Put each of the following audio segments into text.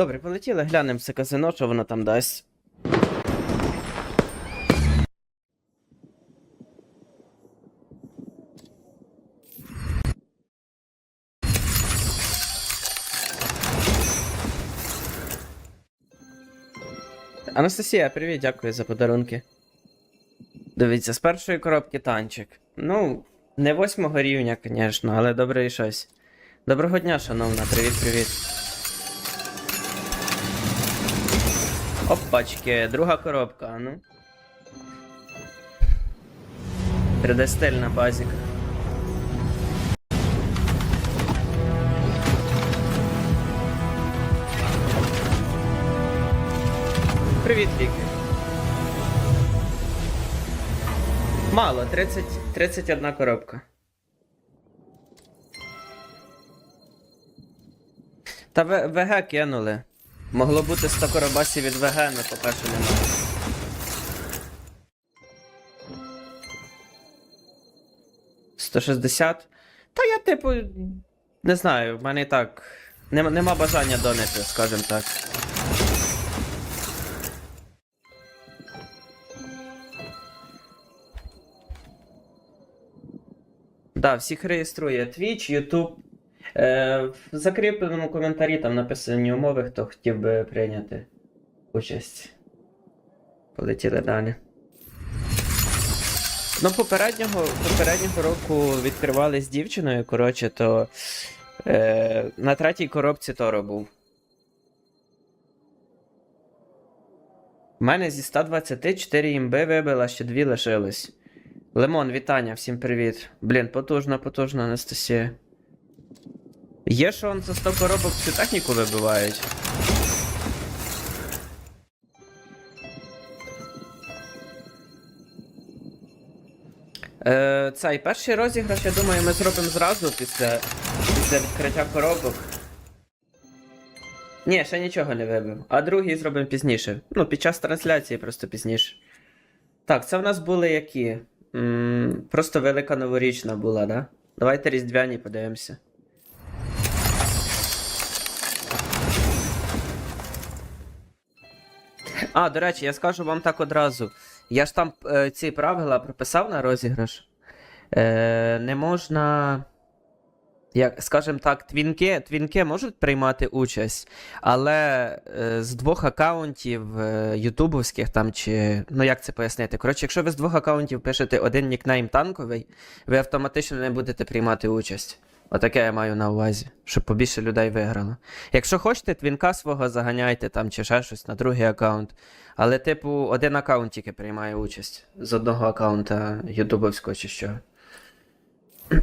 Добре, полетіли, глянемо це казино, що воно там дасть. Анастасія, привіт, дякую за подарунки. Дивіться, з першої коробки танчик. Ну, не восьмого рівня, звісно, але добре і щось. Доброго дня, шановна, привіт-привіт. Опачки, друга коробка, а ну. 3D стильна базіка. Привіт, Віки. Мало, 30, 31 коробка. Та ВГ кинули. Могло бути 100 коробасів від ВГ, але що немає. Сто. Та я, типу, не знаю, в мене і так. Нема, нема бажання донити, скажімо так. Да, всіх реєструє Twitch, YouTube. Е, в закріпленому коментарі там написані умови, хто хотів би прийняти участь. Полетіли далі. Ну, попереднього, попереднього року відкривали з дівчиною, коротше, то е, на третій коробці Торо був. У мене зі 124 імби вибила, ще дві лишилось. Лимон, вітання, всім привіт. Блін, потужна, потужна Анастасія. Є, що он за 100 коробок всю техніку вибивають. Е, цей перший розіграш, я думаю, ми зробимо зразу після, після відкриття коробок. Ні, ще нічого не вибив. А другий зробимо пізніше. Ну, під час трансляції просто пізніше. Так, це в нас були які? м просто велика новорічна була, да? Давайте різдвяні подивимося. А, до речі, я скажу вам так одразу. Я ж там е, ці правила прописав на розіграш. Е, не можна. Як, скажімо так, твінки, твінки можуть приймати участь, але е, з двох аккаунтів е, ютубовських там чи. Ну як це пояснити? Коротше, якщо ви з двох аккаунтів пишете один нікнейм танковий, ви автоматично не будете приймати участь. Отаке я маю на увазі, щоб побільше людей виграло. Якщо хочете, твінка свого заганяйте там чи ще щось на другий аккаунт. Але, типу, один аккаунт тільки приймає участь з одного аккаунта ютубовського чи що.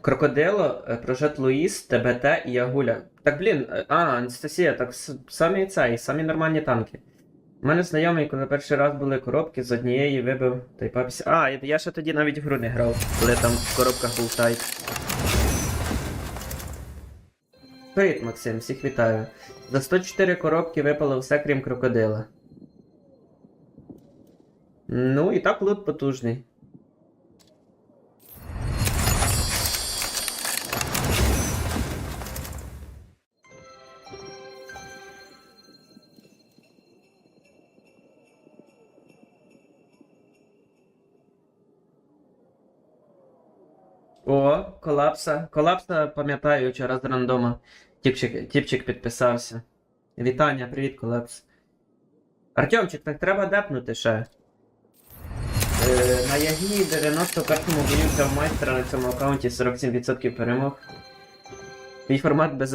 Крокодило, е, Прожет Луїс, ТБТ і Ягуля. Так, блін, е, а, Анастасія, так самі цей, самі нормальні танки. У мене знайомий, коли перший раз були коробки, з однієї вибив тайпа й. А, я- я ще тоді навіть в гру не грав, коли там в коробках був тайп. Привіт, Максим, всіх вітаю. За 104 коробки випало все, крім крокодила. Ну, і так лут потужний. О, колапса. Колапса, пам'ятаю, вчора з рандома. Тіпчик, тіпчик підписався. Вітання, привіт, колапс. Артемчик, так треба депнути ще. Е, на Ягі 91-му бою взяв майстра на цьому аккаунті 47% перемог. Твій формат БЗ?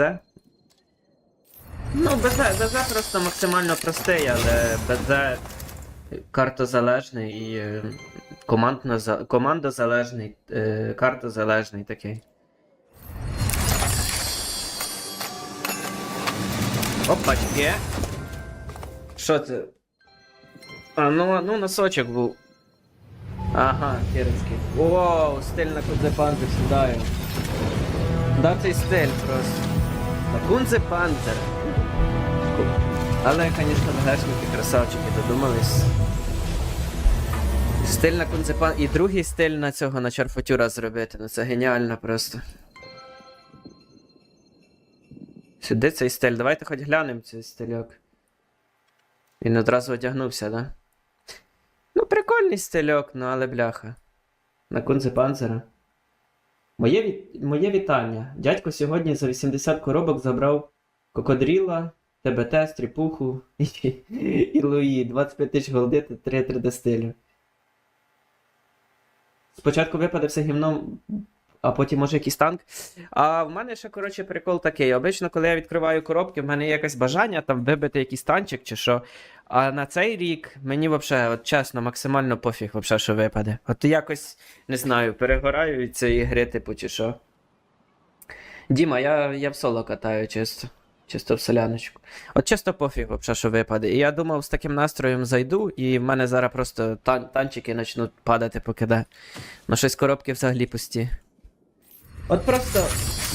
Ну, БЗ, БЗ просто максимально простий, але БЗ картозалежний і командно, за- командозалежний, е, картозалежний такий. Опачки. Що це? А, ну, ну носочок був. Ага, кирицький. Воу, стиль на Кунзе сідаю. Да, цей стиль просто. На Кунзе Пантер. Але, звісно, ВГшники красавчики додумались. Стиль на концепа... І другий стиль на цього на чарфотюра зробити. Ну це геніально просто. Сюди цей стиль. Давайте хоч глянемо цей стильок. Він одразу одягнувся, да? Ну, прикольний стильок, ну але бляха. На кунзе панцера. Моє, віт... Моє вітання. Дядько сьогодні за 80 коробок забрав кокодріла, ТБТ, стріпуху і Луї. 25 тисяч голди та 3 3D стилю. Спочатку випаде все гівно, а потім може якийсь танк. А в мене ще, коротше, прикол такий. Обично, коли я відкриваю коробки, в мене є якесь бажання там вибити якийсь танчик чи що. А на цей рік мені взагалі, от чесно, максимально пофіг, вообще, що випаде. От якось, не знаю, перегораю від цієї гри, типу, чи що. Діма, я, я в соло катаю чисто. Чисто в соляночку. От чисто пофіг, вообще, що випаде. І я думав, з таким настроєм зайду, і в мене зараз просто тан- танчики почнуть падати, покиде. Ну щось коробки взагалі пусті. От просто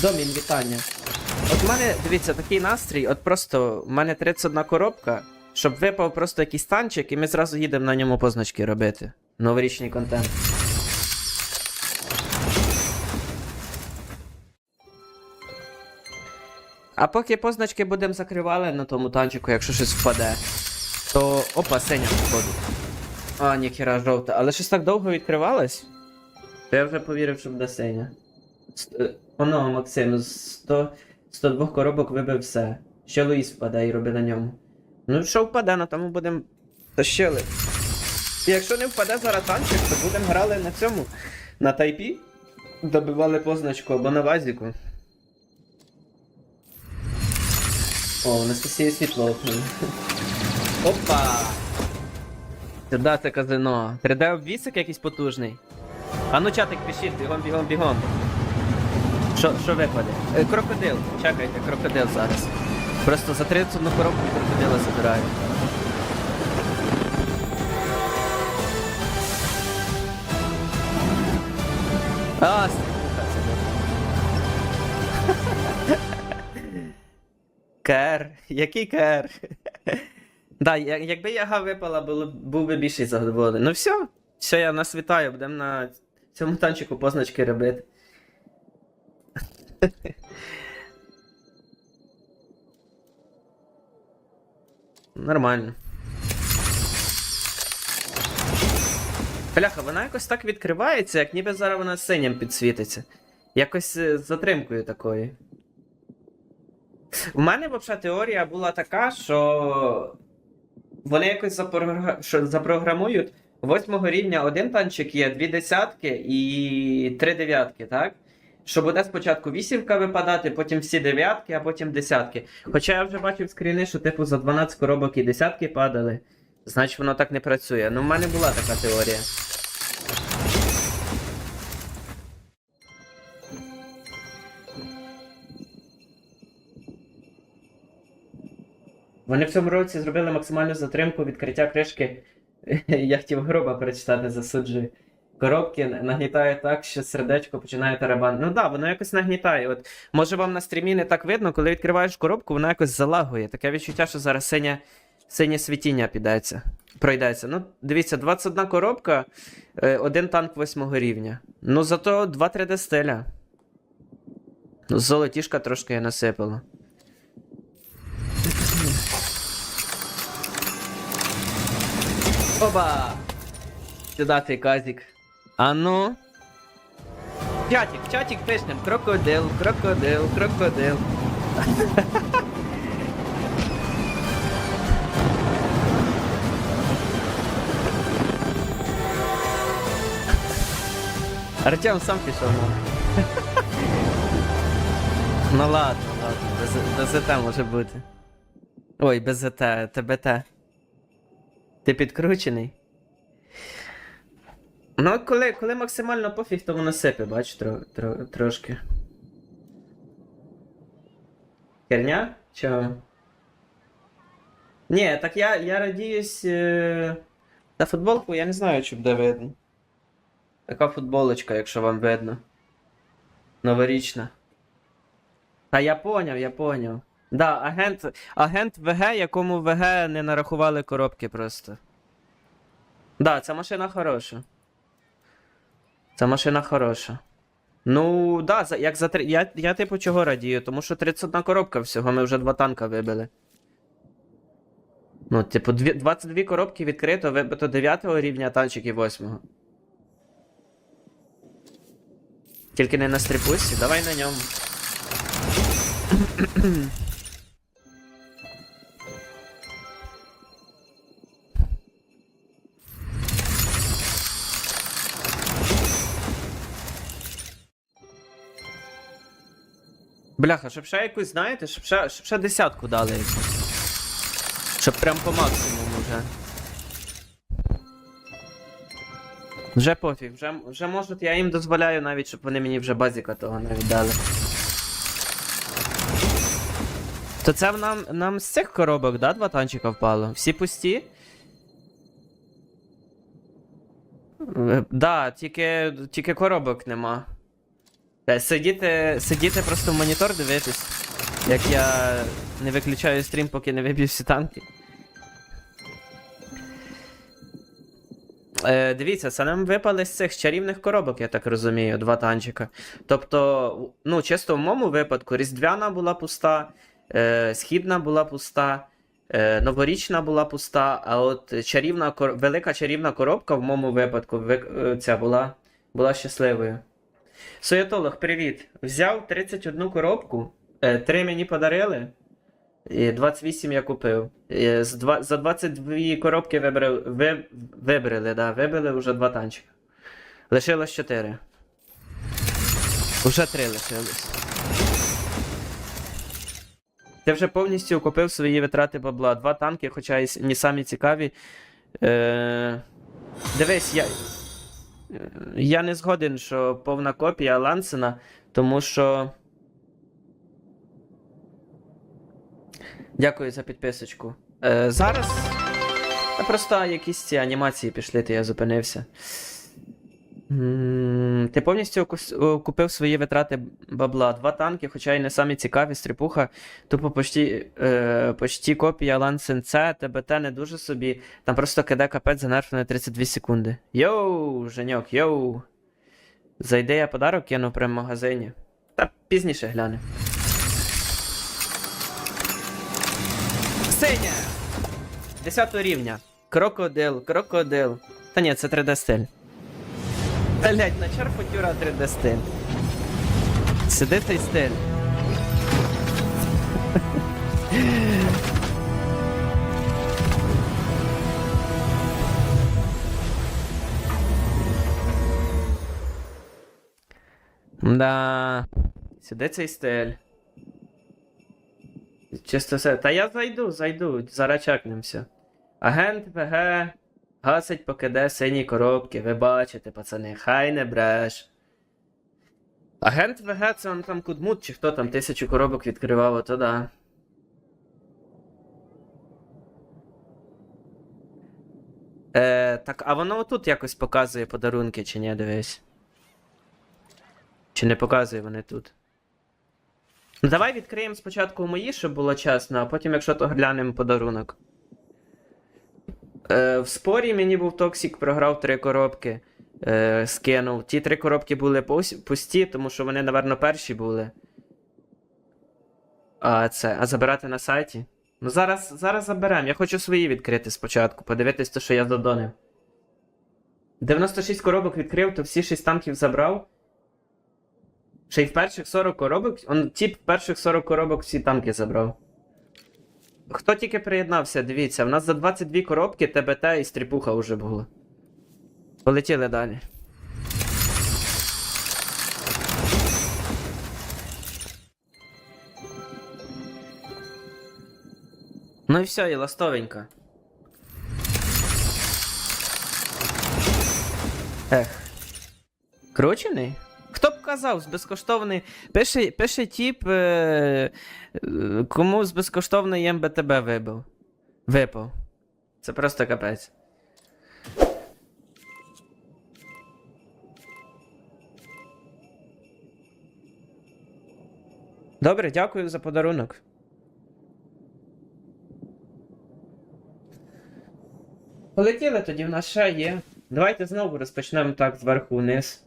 домін вітання. От в мене, дивіться, такий настрій, от просто в мене 31 коробка, щоб випав просто якийсь танчик, і ми зразу їдемо на ньому позначки робити. Новорічний контент. А поки позначки будемо закривали на тому танчику, якщо щось впаде, то. Опа, синя походу. А, ніхіра жовта. Але щось так довго відкривалось? То я вже повірив, що буде синя. Е, Максим, з 100, 102 коробок вибив все. Ще Луїс впаде і роби на ньому. Ну, що впаде, на тому будемо тащили. І якщо не впаде зараз танчик, то будемо грали на цьому. На тайпі. Добивали позначку або на вазіку. О, Анастасія світло. Опа! Сюди це казино. 3D обвісик якийсь потужний. А ну чатик пишіть, бігом, бігом, бігом. Що, що випаде? Е, крокодил. Чекайте, крокодил зараз. Просто за 31 коробку крокодила забираю. А, Кер. Який кер? Да, якби яга випала, було, був би більший задоволений. Ну все, все, я нас вітаю, будемо на цьому танчику позначки робити. Нормально. Бляха, вона якось так відкривається, як ніби зараз вона синім підсвітиться. Якось е, з затримкою такою. У мене взагалі теорія була така, що вони якось запрогра... запрограмують восьмого рівня один танчик є, дві десятки і три дев'ятки, так? Що буде спочатку вісімка випадати, потім всі дев'ятки, а потім десятки. Хоча я вже бачив скріни, що типу за 12 коробок і десятки падали. Значить воно так не працює. Ну, в мене була така теорія. Вони в цьому році зробили максимальну затримку відкриття кришки. Я хотів гроба перечитати, засуджую. Коробки нагнітає так, що сердечко починає тарабан. Ну так, да, воно якось нагнітає. От, може вам на стрімі не так видно, коли відкриваєш коробку, вона якось залагує. Таке відчуття, що зараз синя, синє світіння підеться. Пройдеться. Ну, дивіться, 21 коробка, е, один танк 8 рівня. Ну зато 2 3D стиля. Золотішка трошки я насипала. Оба! Сюда ти казик. А ну. Чатик, чатик пишнем. Крокодил, крокодил, крокодил. Артем сам пішов. Ну ладно, ладно, без, ЗТ може бути. Ой, без ЗТ, ТБТ. Ти підкручений? Ну, коли, коли максимально пофіг, то воно сипе, бач, тро, тро, трошки. Херня? Чого? Ні, так я, я радіюсь. Е... На футболку я не знаю, чи буде видно. Така футболочка, якщо вам видно. Новорічна. Та я поняв, я поняв. Да, агент, агент ВГ, якому ВГ не нарахували коробки просто. Да, ця машина хороша. Ця машина хороша. Ну, да, за, як за три. Я, я типу чого радію, тому що 31 коробка всього, ми вже два танка вибили. Ну, типу, дві, 22 коробки відкрито, вибито 9 рівня танчик і 8. Тільки не на стріпусі, давай на ньому. Бляха, щоб ще якусь, знаєте, щоб ще, щоб ще десятку дали якусь. Щоб прям по максимуму вже. Вже пофіг, вже, вже можуть, я їм дозволяю навіть, щоб вони мені вже базіка того навіть дали. То це нам, нам з цих коробок, да, два танчика впало? Всі пусті? Е, Да, тільки, тільки коробок нема. Е, Сидіти, сидіти просто в монітор дивитись, як я не виключаю стрім, поки не виб'ю всі танки. Е, дивіться, це нам випали з цих чарівних коробок, я так розумію, два танчика. Тобто, ну, чисто в моєму випадку, Різдвяна була пуста, е, Східна була пуста, е, Новорічна була пуста, а от чарівна, велика чарівна коробка в моєму випадку ви- е, ця була, була щасливою. Соятолог, привіт. Взяв 31 коробку, 3 мені подарили, і 28 я купив. І за 22 коробки вибрали, ви, вибрали, да, вибили вже два танчика. Лишилось 4. Уже 3 лишилось. Ти вже повністю окупив свої витрати бабла. Два танки, хоча і не самі цікаві. Е... Дивись, я. Я не згоден, що повна копія Лансена, тому що. Дякую за підписочку. Е, зараз. Просто якісь ці анімації пішли, то я зупинився. Ти повністю окупив свої витрати бабла. Два танки, хоча й не самі цікаві, стріпуха. Тупо почти, е, почти копія Лансен С, ТБТ не дуже собі. Там просто киде капець за нерф на 32 секунди. Йоу, Женьок, йоу. Зайди я подарок кину прямо в магазині. Та пізніше гляне. Синя! 10 рівня. Крокодил, крокодил. Та ні, це 3D стиль. Блять, на черфутюра 3D стиль. Сиди той стиль. Да. Сюди цей стиль. Чисто все. Та я зайду, зайду, зараз чекнемося. Агент ВГ гасить покиде сині коробки, ви бачите, пацани, хай не бреш. Агент ВГ це он там Кудмут, чи хто там тисячу коробок відкривав, ото да. Е, так, а воно отут якось показує подарунки, чи ні, дивись. Чи не показує вони тут? Ну давай відкриємо спочатку мої, щоб було чесно, а потім, якщо то глянемо подарунок. Е, в спорі мені був Токсік, програв три коробки. Е, скинув. Ті три коробки були пусті, тому що вони, напевно, перші були. А це. А забирати на сайті? Ну зараз, зараз заберемо. Я хочу свої відкрити спочатку, подивитись те, що я додонив. 96 коробок відкрив, то всі 6 танків забрав. Ще й в перших 40 коробок. Он тип в перших 40 коробок всі танки забрав. Хто тільки приєднався, дивіться, в нас за 22 коробки ТБТ і стріпуха вже було. Полетіли далі. Ну і все, і ластовенько. Ех. Кручений? Хто б казав, з безкоштовний. Пише, пише тіп, е, е, кому з безкоштовної МБТБ вибив. Випав. Це просто капець. Добре, дякую за подарунок. Полетіли тоді в нас ще є. Давайте знову розпочнемо так зверху вниз.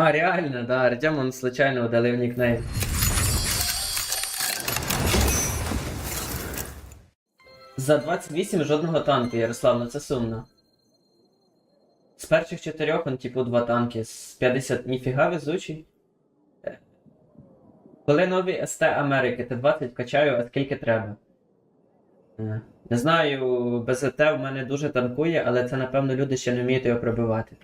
А, реально, да, Артем он случайно удалив нікнейм. За 28 жодного танку, Ярослав, ну це сумно. З перших чотирьох, он, типу, два танки. З 50 ніфіга везучий. Е. Коли нові СТ Америки, Т-20 качаю, а скільки треба. Е. Не знаю, БЗТ в мене дуже танкує, але це, напевно, люди ще не вміють його пробивати.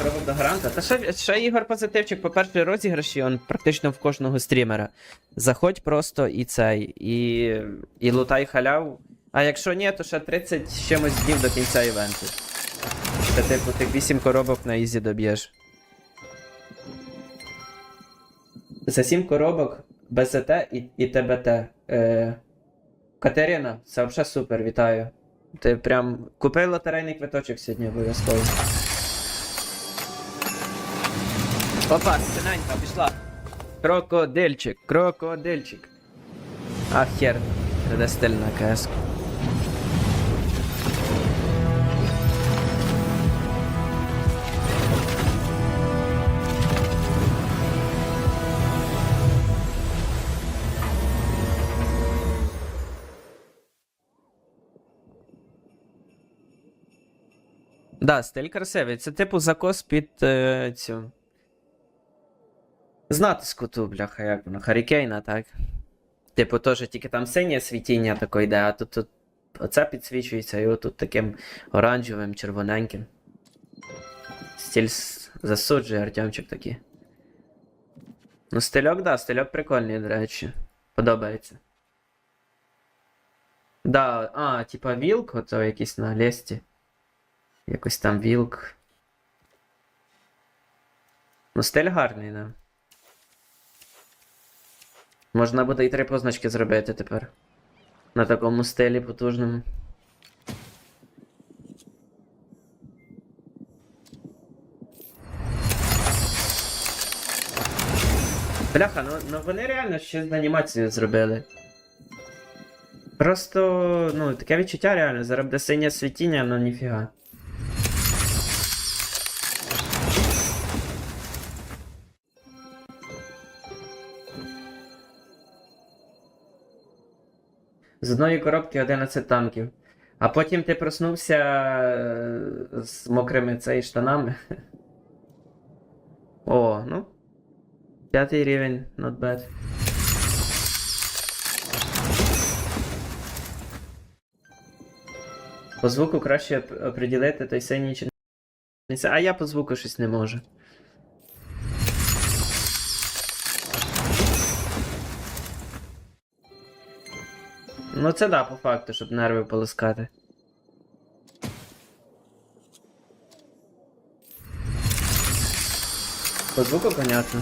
Хватає 8 коробок до гаранта. Та ще, ще Ігор позитивчик по першій розіграші, он практично в кожного стрімера. Заходь просто і цей, і, і лутай халяву. А якщо ні, то ще 30 з чимось днів до кінця івенту. Та типу тих 8 коробок на ізі доб'єш. За 7 коробок БЗТ і, і ТБТ. Е, Катерина, це взагалі супер, вітаю. Ти прям купи лотерейний квиточок сьогодні обов'язково. Опа, синенька, пішла. Крокодильчик, крокодильчик. А хер, де стильна КС. Да, стиль красивий. Це типу закос під е, цю. З натиску ту, бляха, як воно, Харікейна, так? Типу, теж тільки там синє світіння таке йде, а тут, тут оце підсвічується, і отут таким оранжевим, червоненьким. Стиль с- засуджує Артемчик такий. Ну, стильок, да, стильок прикольний, до речі. Подобається. Да, а, типа вілк, ото якийсь на лесті. Якось там вілк. Ну, стиль гарний, да. Можна буде і три позначки зробити тепер. На такому стилі потужному. Бляха, ну, ну вони реально ще з анімацією зробили. Просто, ну, таке відчуття реально, зараз синє світіння, ну ніфіга. З одної коробки 11 танків. А потім ти проснувся е, з мокрими цей штанами. О, ну. П'ятий рівень, not bad. По звуку краще оп- оприділити той синій чи не. А я по звуку щось не можу. Ну це да, по факту, щоб нерви полоскати. По звуку понятно.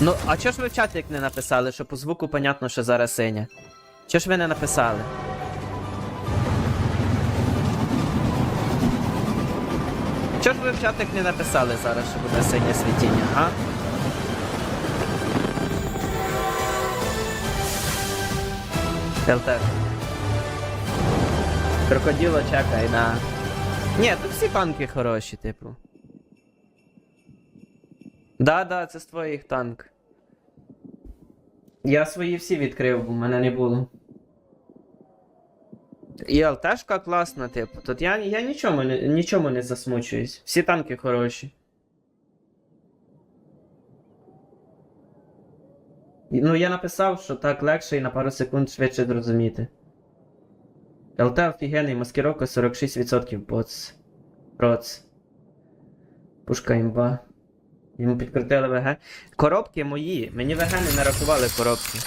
Ну, а чого ж ви в чатик не написали, що по звуку понятно, що зараз синя? Чого ж ви не написали? Чого ж ви в чатик не написали зараз, що буде синє світіння, а? ЛТ. Крокодило чекай, да. Ні, тут всі танки хороші, типу. Да, да, це з твоїх танк. Я свої всі відкрив, бо в мене не було. І ЛТшка класна, типу. Тут я, я нічому, нічому не засмучуюсь. Всі танки хороші. Ну, я написав, що так легше і на пару секунд швидше зрозуміти. ЛТ офігенний, маскировка 46% поц. Проц. Пушка імба. Йому підкрутили ВГ. Коробки мої. Мені ВГ не нарахували коробки.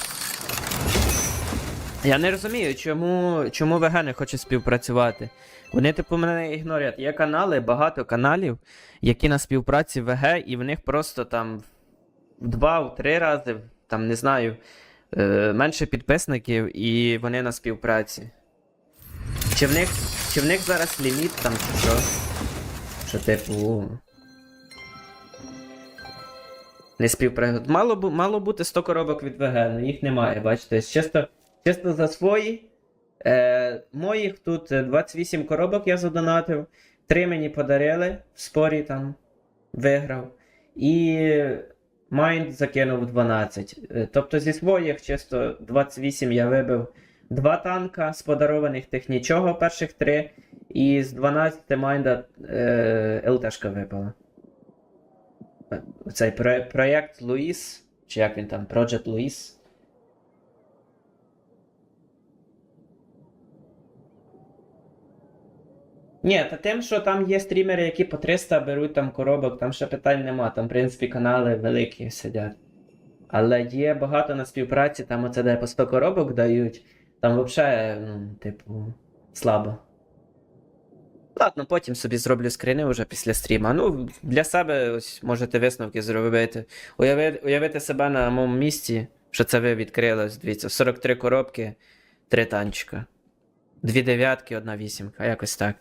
Я не розумію, чому, чому ВГ не хоче співпрацювати. Вони, типу, мене ігнорять. Є канали, багато каналів, які на співпраці ВГ, і в них просто там в два, в три рази, там не знаю, е, менше підписників, і вони на співпраці. Чи в них, чи в них зараз ліміт там, чи що? Що типу. Не співпрацюють. Мало, мало бути 100 коробок від ВГ, але їх немає, бачите. Чисто, чисто за свої. Е, моїх тут е, 28 коробок я задонатив. 3 мені подарили в спорі там виграв. І Майнд закинув 12. Е, Тобто зі своїх чисто 28 я вибив два танка, з подарованих тих нічого, перших три. І з 12 Майнда е, ЛТшка випала. Е, Цей проєкт Луїс, чи як він там, Project Луїс. Ні, та тим, що там є стрімери, які по 300 беруть там коробок, там ще питань нема. Там, в принципі, канали великі сидять. Але є багато на співпраці, там оце де по 100 коробок дають. Там взагалі, ну, типу, слабо. Ладно, потім собі зроблю скрини вже після стріма. Ну, для себе ось можете висновки зробити. Уяви, уявити себе на моєму місці, що це ви відкрилось. дивіться, 43 коробки, 3 танчика. Дві дев'ятки, одна вісімка, якось так.